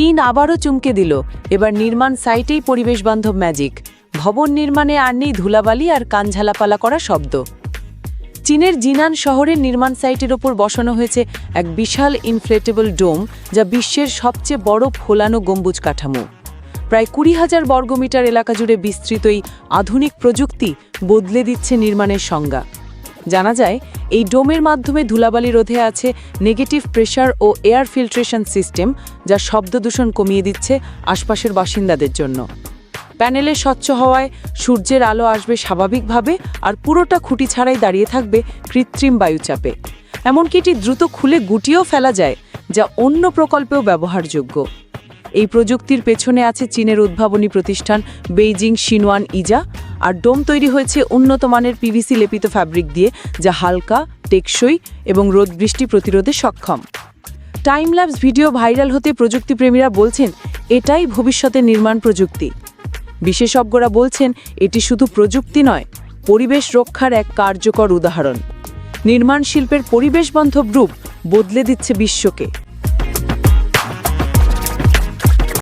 চীন আবারও চুমকে দিল। এবার নির্মাণ সাইটেই পরিবেশবান্ধব ম্যাজিক। ভবন নির্মাণে আর নেই ধুলাবালি আর কানঝালাপালা করা শব্দ। চীনের জিনান শহরের নির্মাণ সাইটের ওপর বসানো হয়েছে এক বিশাল ইনফ্লেটেবল ডোম যা বিশ্বের সবচেয়ে বড় ফোলানো গম্বুজ কাঠামো। প্রায় কুড়ি হাজার বর্গমিটার এলাকা জুড়ে বিস্তৃত এই আধুনিক প্রযুক্তি বদলে দিচ্ছে নির্মাণের সংজ্ঞা। জানা যায় এই ডোমের মাধ্যমে ধুলাবালি রোধে আছে নেগেটিভ প্রেশার ও এয়ার ফিল্ট্রেশন সিস্টেম, যা শব্দ দূষণ কমিয়ে দিচ্ছে আশপাশের বাসিন্দাদের জন্য। প্যানেলে স্বচ্ছ হওয়ায় সূর্যের আলো আসবে স্বাভাবিকভাবে আর পুরোটা খুঁটি ছাড়াই দাঁড়িয়ে থাকবে কৃত্রিম বায়ুচাপে। এমনকি এটি দ্রুত খুলে গুটিয়েও ফেলা যায়, যা অন্য প্রকল্পেও ব্যবহারযোগ্য। এই প্রযুক্তির পেছনে আছে চীনের উদ্ভাবনী প্রতিষ্ঠান বেইজিং শিনওয়ান ইজা আর ডোম তৈরি হয়েছে উন্নত মানের পিভিসি লেপিত ফ্যাব্রিক দিয়ে, যা হালকা, টেকসই এবং রোদ বৃষ্টি প্রতিরোধে সক্ষম। টাইম ল্যাপস ভিডিও ভাইরাল হতে প্রযুক্তিপ্রেমীরা বলছেন, এটাই ভবিষ্যতের নির্মাণ প্রযুক্তি। বিশেষজ্ঞরা বলছেন, এটি শুধু প্রযুক্তি নয়, পরিবেশ রক্ষার এক কার্যকর উদাহরণ। নির্মাণ শিল্পের পরিবেশবান্ধব রূপ বদলে দিচ্ছে বিশ্বকে।